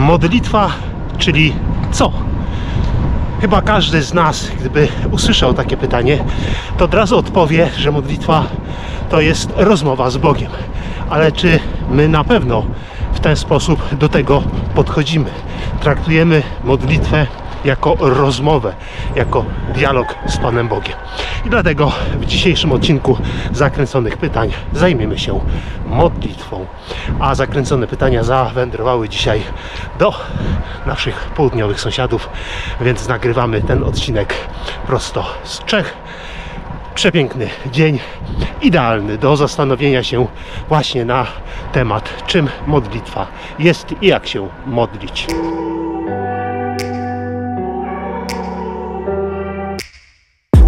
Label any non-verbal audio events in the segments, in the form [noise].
Modlitwa, czyli co? Chyba każdy z nas, gdyby usłyszał takie pytanie, to od razu odpowie, że modlitwa to jest rozmowa z Bogiem. Ale czy my na pewno w ten sposób do tego podchodzimy? Traktujemy modlitwę jako rozmowę, jako dialog z Panem Bogiem. I dlatego w dzisiejszym odcinku Zakręconych Pytań zajmiemy się modlitwą. A zakręcone pytania zawędrowały dzisiaj do naszych południowych sąsiadów, więc nagrywamy ten odcinek prosto z Czech. Przepiękny dzień, idealny do zastanowienia się właśnie na temat, czym modlitwa jest i jak się modlić.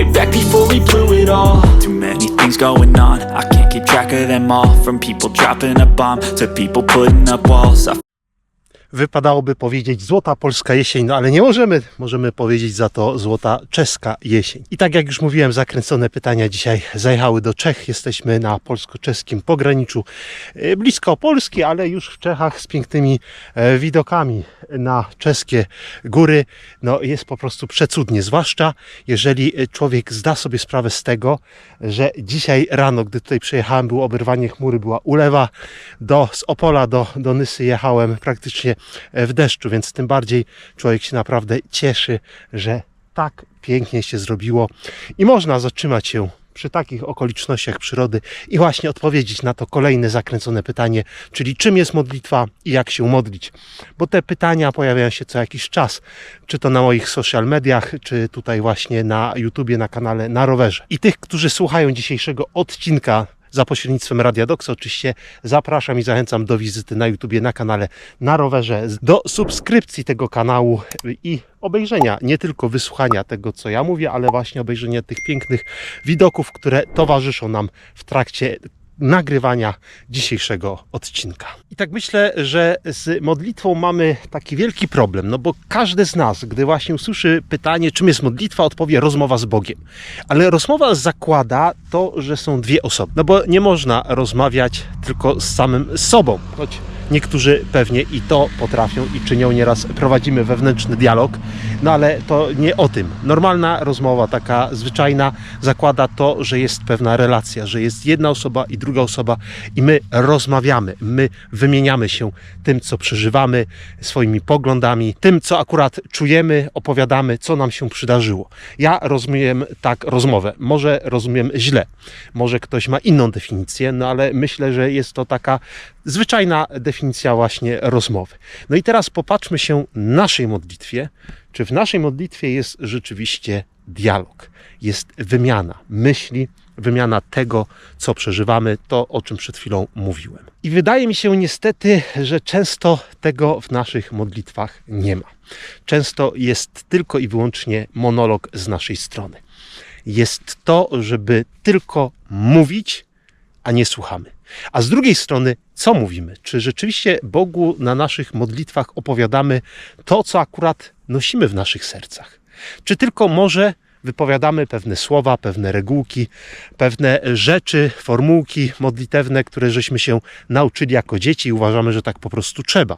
Way back before we blew it all. Too many things going on. I can't keep track of them all. From people dropping a bomb to people putting up walls. I Wypadałoby powiedzieć złota polska jesień, no ale nie możemy. Możemy powiedzieć za to złota czeska jesień. I tak jak już mówiłem, zakręcone pytania dzisiaj zajechały do Czech. Jesteśmy na polsko-czeskim pograniczu, e, blisko Polski, ale już w Czechach z pięknymi e, widokami na czeskie góry. No jest po prostu przecudnie, zwłaszcza jeżeli e, człowiek zda sobie sprawę z tego, że dzisiaj rano, gdy tutaj przyjechałem, było oberwanie chmury, była ulewa. Do, z Opola do, do Nysy jechałem praktycznie w deszczu, więc tym bardziej człowiek się naprawdę cieszy, że tak pięknie się zrobiło i można zatrzymać się przy takich okolicznościach przyrody i właśnie odpowiedzieć na to kolejne zakręcone pytanie, czyli czym jest modlitwa i jak się modlić. Bo te pytania pojawiają się co jakiś czas, czy to na moich social mediach, czy tutaj właśnie na YouTubie, na kanale Na Rowerze. I tych, którzy słuchają dzisiejszego odcinka za pośrednictwem Radia Dox oczywiście zapraszam i zachęcam do wizyty na YouTubie, na kanale Na Rowerze, do subskrypcji tego kanału i obejrzenia, nie tylko wysłuchania tego, co ja mówię, ale właśnie obejrzenia tych pięknych widoków, które towarzyszą nam w trakcie nagrywania dzisiejszego odcinka. I tak myślę, że z modlitwą mamy taki wielki problem, no bo każdy z nas, gdy właśnie usłyszy pytanie, czym jest modlitwa, odpowie rozmowa z Bogiem. Ale rozmowa zakłada to, że są dwie osoby. No bo nie można rozmawiać tylko z samym sobą, choć niektórzy pewnie i to potrafią i czynią nieraz. Prowadzimy wewnętrzny dialog, no ale to nie o tym. Normalna rozmowa, taka zwyczajna, zakłada to, że jest pewna relacja, że jest jedna osoba i druga osoba i my rozmawiamy, my wymieniamy się tym, co przeżywamy, swoimi poglądami, tym, co akurat czujemy, opowiadamy, co nam się przydarzyło. Ja rozumiem tak rozmowę. Może rozumiem źle, może ktoś ma inną definicję, no ale myślę, że jest to taka zwyczajna definicja właśnie rozmowy. No i teraz popatrzmy się naszej modlitwie, czy w naszej modlitwie jest rzeczywiście dialog, jest wymiana myśli, wymiana tego, co przeżywamy, to o czym przed chwilą mówiłem. I wydaje mi się niestety, że często tego w naszych modlitwach nie ma. Często jest tylko i wyłącznie monolog z naszej strony. Jest to, żeby tylko mówić, a nie słuchamy. A z drugiej strony, co mówimy? Czy rzeczywiście Bogu na naszych modlitwach opowiadamy to, co akurat nosimy w naszych sercach? Czy tylko może wypowiadamy pewne słowa, pewne regułki, pewne rzeczy, formułki modlitewne, które żeśmy się nauczyli jako dzieci i uważamy, że tak po prostu trzeba.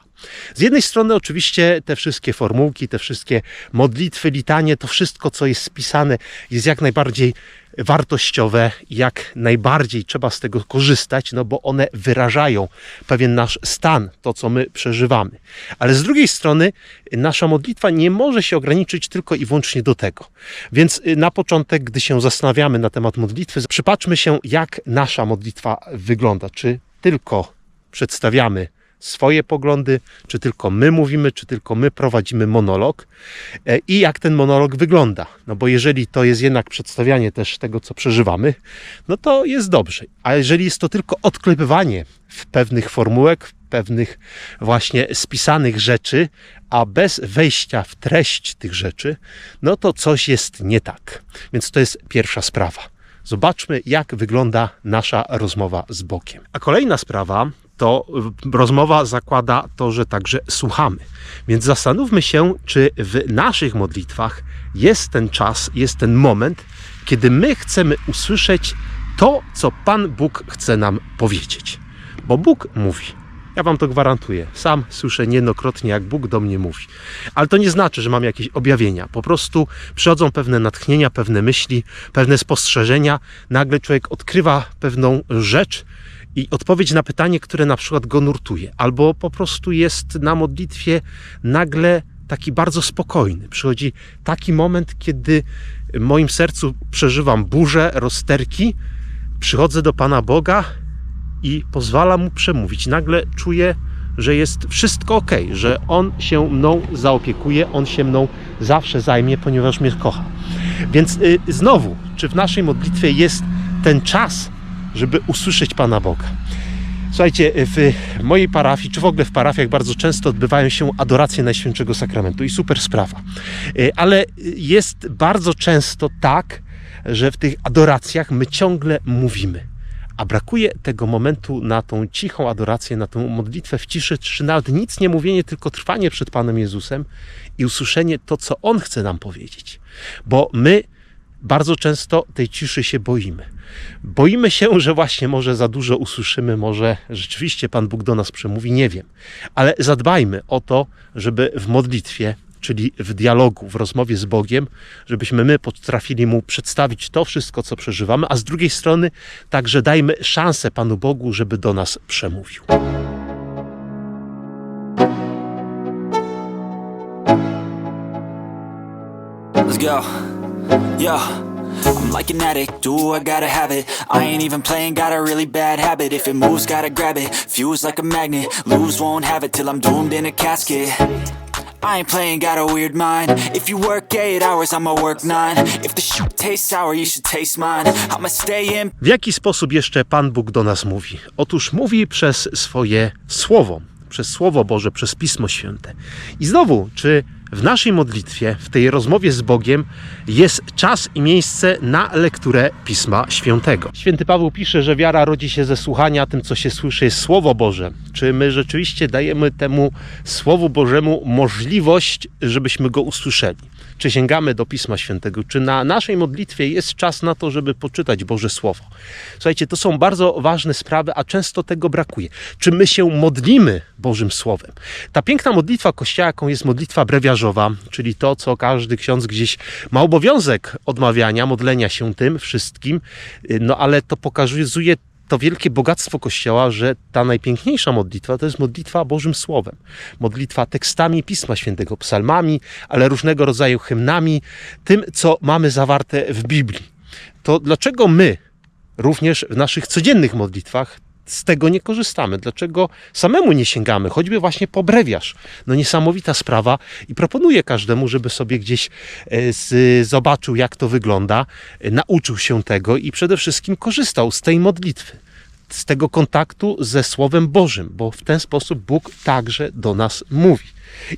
Z jednej strony oczywiście te wszystkie formułki, te wszystkie modlitwy, litanie, to wszystko, co jest spisane, jest jak najbardziej wartościowe, jak najbardziej trzeba z tego korzystać, no bo one wyrażają pewien nasz stan, to co my przeżywamy. Ale z drugiej strony nasza modlitwa nie może się ograniczyć tylko i wyłącznie do tego. Więc y, na początek, gdy się zastanawiamy na temat modlitwy, przypatrzmy się, jak nasza modlitwa wygląda. Czy tylko przedstawiamy swoje poglądy, czy tylko my mówimy, czy tylko my prowadzimy monolog e, i jak ten monolog wygląda. No bo jeżeli to jest jednak przedstawianie też tego, co przeżywamy, no to jest dobrze. A jeżeli jest to tylko odklepywanie w pewnych formułek, w pewnych właśnie spisanych rzeczy, a bez wejścia w treść tych rzeczy, no to coś jest nie tak. Więc to jest pierwsza sprawa. Zobaczmy, jak wygląda nasza rozmowa z Bogiem. A kolejna sprawa to rozmowa zakłada to, że także słuchamy. Więc zastanówmy się, czy w naszych modlitwach jest ten czas, jest ten moment, kiedy my chcemy usłyszeć to, co Pan Bóg chce nam powiedzieć. Bo Bóg mówi. Ja wam to gwarantuję. Sam słyszę niejednokrotnie, jak Bóg do mnie mówi. Ale to nie znaczy, że mam jakieś objawienia. Po prostu przychodzą pewne natchnienia, pewne myśli, pewne spostrzeżenia. Nagle człowiek odkrywa pewną rzecz i odpowiedź na pytanie, które na przykład go nurtuje. Albo po prostu jest na modlitwie nagle taki bardzo spokojny. Przychodzi taki moment, kiedy w moim sercu przeżywam burzę, rozterki. Przychodzę do Pana Boga i pozwala mu przemówić. Nagle czuję, że jest wszystko ok, że on się mną zaopiekuje, on się mną zawsze zajmie, ponieważ mnie kocha. Więc y, znowu, czy w naszej modlitwie jest ten czas, żeby usłyszeć Pana Boga? Słuchajcie, w mojej parafii, czy w ogóle w parafiach bardzo często odbywają się adoracje Najświętszego Sakramentu i super sprawa. Y, Ale jest bardzo często tak, że w tych adoracjach my ciągle mówimy a brakuje tego momentu na tą cichą adorację, na tą modlitwę w ciszy, czy nawet nic nie mówienie, tylko trwanie przed Panem Jezusem i usłyszenie to, co On chce nam powiedzieć. Bo my bardzo często tej ciszy się boimy. Boimy się, [laughs] że właśnie może za dużo usłyszymy, może rzeczywiście Pan Bóg do nas przemówi, nie wiem. Ale zadbajmy o to, żeby w modlitwie czyli w dialogu, w rozmowie z Bogiem, żebyśmy my potrafili Mu przedstawić to wszystko, co przeżywamy, a z drugiej strony także dajmy szansę Panu Bogu, żeby do nas przemówił. Let's go. Yo. I'm like an addict, do I gotta have it? I ain't even playing, got a really bad habit. If it moves, gotta grab it, fuse like a magnet Lose, won't have it till I'm doomed in a casket. I ain't playing, got a weird mind. If you work 8 hours, I'ma work 9 If the shit tastes sour, you should taste mine. I'ma stay in W jaki sposób jeszcze Pan Bóg do nas mówi? Otóż mówi przez swoje słowo, przez Słowo Boże, przez Pismo Święte. I znowu, czy w naszej modlitwie, w tej rozmowie z Bogiem jest czas i miejsce na lekturę Pisma Świętego? Święty Paweł pisze, że wiara rodzi się ze słuchania, tym co się słyszy jest Słowo Boże. Czy my rzeczywiście dajemy temu Słowu Bożemu możliwość, żebyśmy go usłyszeli? Czy sięgamy do Pisma Świętego? Czy na naszej modlitwie jest czas na to, żeby poczytać Boże Słowo? Słuchajcie, to są bardzo ważne sprawy, a często tego brakuje. Czy my się modlimy Bożym Słowem? Ta piękna modlitwa Kościoła, jaką jest modlitwa brewiarzowa, czyli to, co każdy ksiądz gdzieś ma obowiązek odmawiania, modlenia się tym wszystkim, no ale to pokazuje to wielkie bogactwo Kościoła, że ta najpiękniejsza modlitwa to jest modlitwa Bożym Słowem. Modlitwa tekstami Pisma Świętego, psalmami, ale różnego rodzaju hymnami, tym, co mamy zawarte w Biblii. To dlaczego my również w naszych codziennych modlitwach z tego nie korzystamy? Dlaczego samemu nie sięgamy? Choćby właśnie po brewiarz. No niesamowita sprawa i proponuję każdemu, żeby sobie gdzieś e, zobaczył, jak to wygląda, e, nauczył się tego i przede wszystkim korzystał z tej modlitwy z tego kontaktu ze Słowem Bożym, bo w ten sposób Bóg także do nas mówi.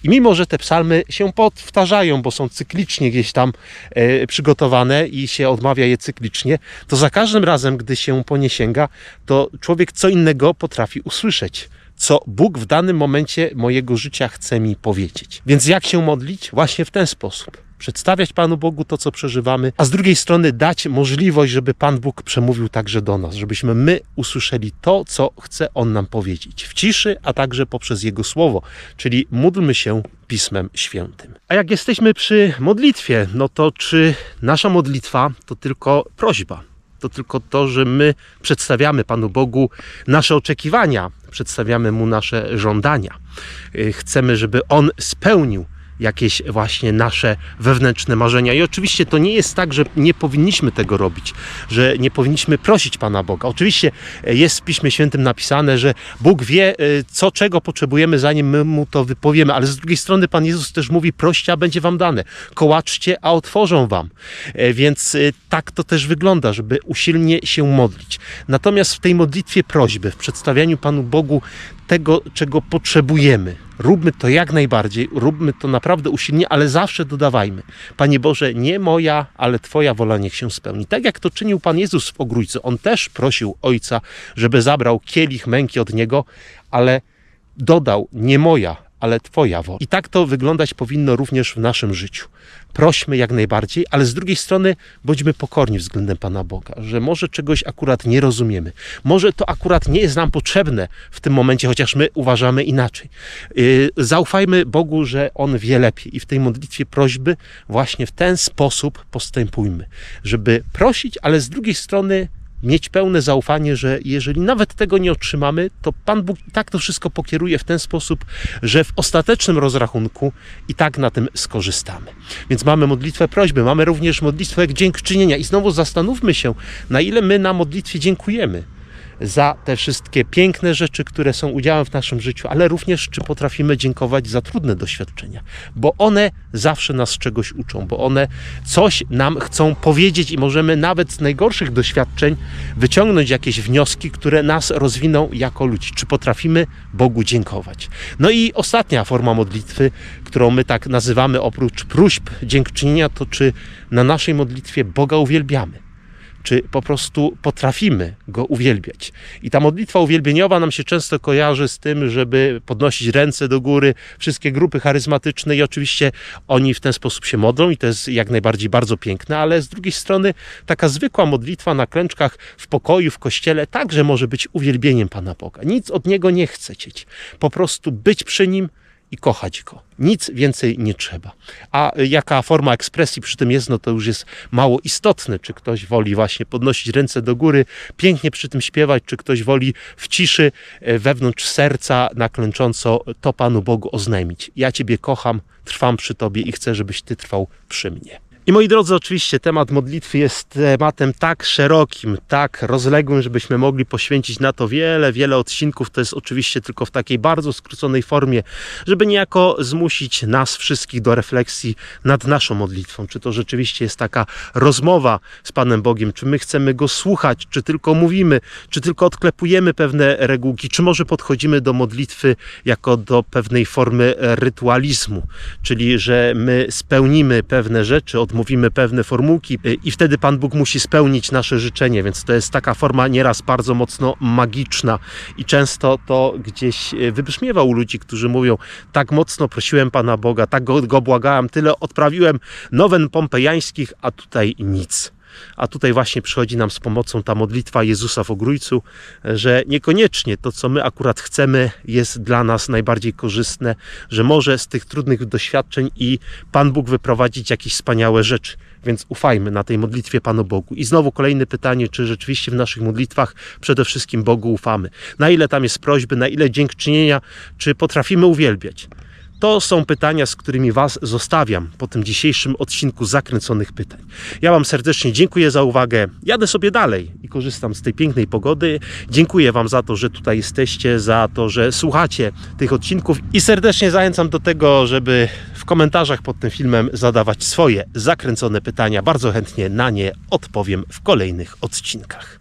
I mimo, że te psalmy się powtarzają, bo są cyklicznie gdzieś tam e, przygotowane i się odmawia je cyklicznie, to za każdym razem, gdy się po nie sięga, to człowiek co innego potrafi usłyszeć co Bóg w danym momencie mojego życia chce mi powiedzieć. Więc jak się modlić? Właśnie w ten sposób. Przedstawiać Panu Bogu to, co przeżywamy, a z drugiej strony dać możliwość, żeby Pan Bóg przemówił także do nas, żebyśmy my usłyszeli to, co chce On nam powiedzieć w ciszy, a także poprzez Jego Słowo, czyli módlmy się Pismem Świętym. A jak jesteśmy przy modlitwie, no to czy nasza modlitwa to tylko prośba? to tylko to, że my przedstawiamy Panu Bogu nasze oczekiwania, przedstawiamy Mu nasze żądania. Y, Chcemy, żeby On spełnił jakieś właśnie nasze wewnętrzne marzenia. I oczywiście to nie jest tak, że nie powinniśmy tego robić, że nie powinniśmy prosić Pana Boga. Oczywiście e, jest w Piśmie Świętym napisane, że Bóg wie, e, co czego potrzebujemy, zanim my Mu to wypowiemy, ale z drugiej strony Pan Jezus też mówi, proście, a będzie Wam dane. Kołaczcie, a otworzą Wam. E, Więc tak to też wygląda, żeby usilnie się modlić. Natomiast w tej modlitwie prośby, w przedstawianiu Panu Bogu tego, czego potrzebujemy, Róbmy to jak najbardziej, róbmy to naprawdę usilnie, ale zawsze dodawajmy. Panie Boże, nie moja, ale Twoja wola niech się spełni. Tak jak to czynił Pan Jezus w Pogrójcu. On też prosił Ojca, żeby zabrał kielich męki od Niego, ale dodał, nie moja, ale Twoja wola. I tak to wyglądać powinno również w naszym życiu. Prośmy jak najbardziej, ale z drugiej strony bądźmy pokorni względem Pana Boga, że może czegoś akurat nie rozumiemy. Może to akurat nie jest nam potrzebne w tym momencie, chociaż my uważamy inaczej. Yy, Zaufajmy Bogu, że On wie lepiej i w tej modlitwie prośby właśnie w ten sposób postępujmy, żeby prosić, ale z drugiej strony mieć pełne zaufanie, że jeżeli nawet tego nie otrzymamy, to Pan Bóg i tak to wszystko pokieruje w ten sposób, że w ostatecznym rozrachunku i tak na tym skorzystamy. Więc mamy modlitwę prośby, mamy również modlitwę dziękczynienia i znowu zastanówmy się, na ile my na modlitwie dziękujemy za te wszystkie piękne rzeczy, które są udziałem w naszym życiu, ale również czy potrafimy dziękować za trudne doświadczenia, bo one zawsze nas czegoś uczą, bo one coś nam chcą powiedzieć i możemy nawet z najgorszych doświadczeń wyciągnąć jakieś wnioski, które nas rozwiną jako ludzi. Czy potrafimy Bogu dziękować? No i ostatnia forma modlitwy, którą my tak nazywamy oprócz próśb dziękczynienia, to czy na naszej modlitwie Boga uwielbiamy czy po prostu potrafimy Go uwielbiać. I ta modlitwa uwielbieniowa nam się często kojarzy z tym, żeby podnosić ręce do góry, wszystkie grupy charyzmatyczne i oczywiście oni w ten sposób się modlą i to jest jak najbardziej bardzo piękne, ale z drugiej strony taka zwykła modlitwa na klęczkach w pokoju, w kościele także może być uwielbieniem Pana Boga. Nic od Niego nie chce chcieć. Po prostu być przy Nim, i kochać go. Nic więcej nie trzeba. A jaka forma ekspresji przy tym jest, no to już jest mało istotne. Czy ktoś woli właśnie podnosić ręce do góry, pięknie przy tym śpiewać, czy ktoś woli w ciszy e, wewnątrz serca naklęcząco to Panu Bogu oznajmić. Ja Ciebie kocham, trwam przy Tobie i chcę, żebyś Ty trwał przy mnie. I moi drodzy, oczywiście temat modlitwy jest tematem tak szerokim, tak rozległym, żebyśmy mogli poświęcić na to wiele, wiele odcinków. To jest oczywiście tylko w takiej bardzo skróconej formie, żeby niejako zmusić nas wszystkich do refleksji nad naszą modlitwą. Czy to rzeczywiście jest taka rozmowa z Panem Bogiem, czy my chcemy Go słuchać, czy tylko mówimy, czy tylko odklepujemy pewne regułki, czy może podchodzimy do modlitwy jako do pewnej formy rytualizmu, czyli że my spełnimy pewne rzeczy, odmówimy pewne formułki y, i wtedy Pan Bóg musi spełnić nasze życzenie, więc to jest taka forma nieraz bardzo mocno magiczna i często to gdzieś y, wybrzmiewa u ludzi, którzy mówią, tak mocno prosiłem Pana Boga, tak go, go błagałem, tyle odprawiłem nowen pompejańskich, a tutaj nic. A tutaj właśnie przychodzi nam z pomocą ta modlitwa Jezusa w ogrójcu, że niekoniecznie to, co my akurat chcemy, jest dla nas najbardziej korzystne, że może z tych trudnych doświadczeń i Pan Bóg wyprowadzić jakieś wspaniałe rzeczy. Więc ufajmy na tej modlitwie Panu Bogu. I znowu kolejne pytanie, czy rzeczywiście w naszych modlitwach przede wszystkim Bogu ufamy? Na ile tam jest prośby, na ile dziękczynienia, czy potrafimy uwielbiać? To są pytania, z którymi Was zostawiam po tym dzisiejszym odcinku zakręconych pytań. Ja Wam serdecznie dziękuję za uwagę. Jadę sobie dalej i korzystam z tej pięknej pogody. Dziękuję Wam za to, że tutaj jesteście, za to, że słuchacie tych odcinków i serdecznie zachęcam do tego, żeby w komentarzach pod tym filmem zadawać swoje zakręcone pytania. Bardzo chętnie na nie odpowiem w kolejnych odcinkach.